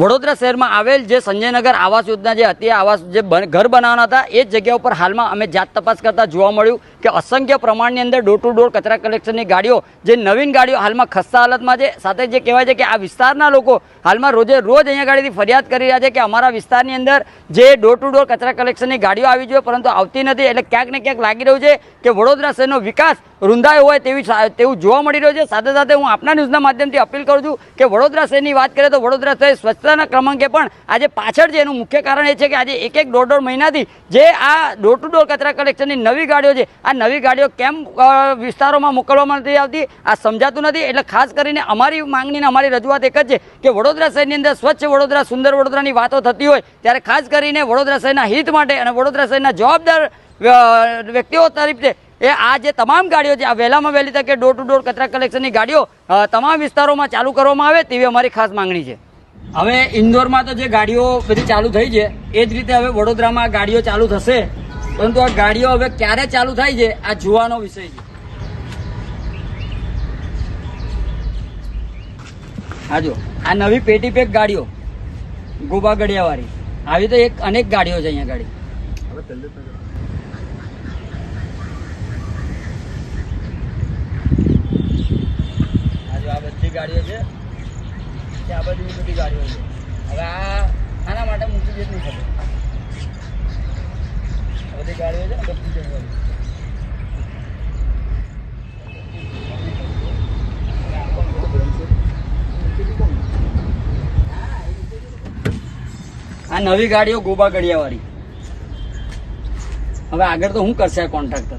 વડોદરા શહેરમાં આવેલ જે સંજયનગર આવાસ યોજના જે હતી આવાસ જે ઘર બનાવવાના હતા, એ જ જગ્યા ઉપર હાલમાં અમે જાત તપાસ કરતા જોવા મળ્યું કે અસંખ્ય પ્રમાણની અંદર ડોર ટુ ડોર કચરા કલેક્શનની ગાડીઓ, જે નવીન ગાડીઓ હાલમાં ખસ્તા હાલતમાં છે. સાથે જે કહેવાય છે કે આ વિસ્તારના લોકો હાલમાં રોજે રોજ અહીંયા ગાડીથી ફરિયાદ કરી રહ્યા છે કે અમારા વિસ્તારની અંદર જે ડોર ટુ ડોર કચરા કલેક્શનની ગાડીઓ આવી જોઈએ, પરંતુ આવતી નથી. એટલે ક્યાંક ને ક્યાંક લાગી રહ્યું છે કે વડોદરા શહેરનો વિકાસ રૂંધાયો હોય તેવી તેવું જોવા મળી રહ્યું છે. સાથે સાથે હું આપના ન્યૂઝના માધ્યમથી અપીલ કરું છું કે વડોદરા શહેરની વાત કરીએ તો વડોદરા શહેર સ્વચ્છતાના ક્રમાંકે પણ આજે પાછળ છે એનું મુખ્ય કારણ એ છે કે આજે એક એક દોઢ દોઢ મહિનાથી જે આ ડોર ટુ ડોર કચરા કલેક્શનની નવી ગાડીઓ છે, આ નવી ગાડીઓ કેમ વિસ્તારોમાં મોકલવામાં નથી આવતી, આ સમજાતું નથી. એટલે ખાસ કરીને અમારી માંગણીને અમારી રજૂઆત એક જ છે કે વડોદરા શહેરની અંદર સ્વચ્છ વડોદરા, સુંદર વડોદરાની વાતો થતી હોય, ત્યારે ખાસ કરીને વડોદરા શહેરના હિત માટે અને વડોદરા શહેરના જવાબદાર વ્યક્તિઓ તરફથી એ આ જે તમામ ગાડીઓ છે આ વહેલામાં વહેલી તકે ડોર ટુ ડોર કચરા કલેક્શનની ગાડીઓ તમામ વિસ્તારોમાં ચાલુ કરવામાં આવે તેવી અમારી ખાસ માંગણી છે. હવે ઇન્દોરમાં તો જે ગાડીઓ બધી ચાલુ થઈ છે એ જ રીતે હવે વડોદરામાં ગાડીઓ ચાલુ થશે. પરંતુ આ ગાડીઓ હવે ક્યારે ચાલુ થાય છે આ જોવાનો વિષય છે. હા જો આ નવી પેટી પેક ગાડીઓ ગોબા ગડિયાવાળી આવી તો એક અનેક ગાડીઓ છે અહીંયા ગાડી આ જો આ બધી ગાડીઓ છે. ત્યાં આ બધી ગાડીઓ છે. હવે આ આના માટે મૂકી દે નહીં ખબર બધી ગાડીઓ છે ને બધી જગ્યાએ આ નવી ગાડીઓ ગોબા ગડિયાવાળી હવે આગળ તો શું કરશે કોન્ટ્રાક્ટર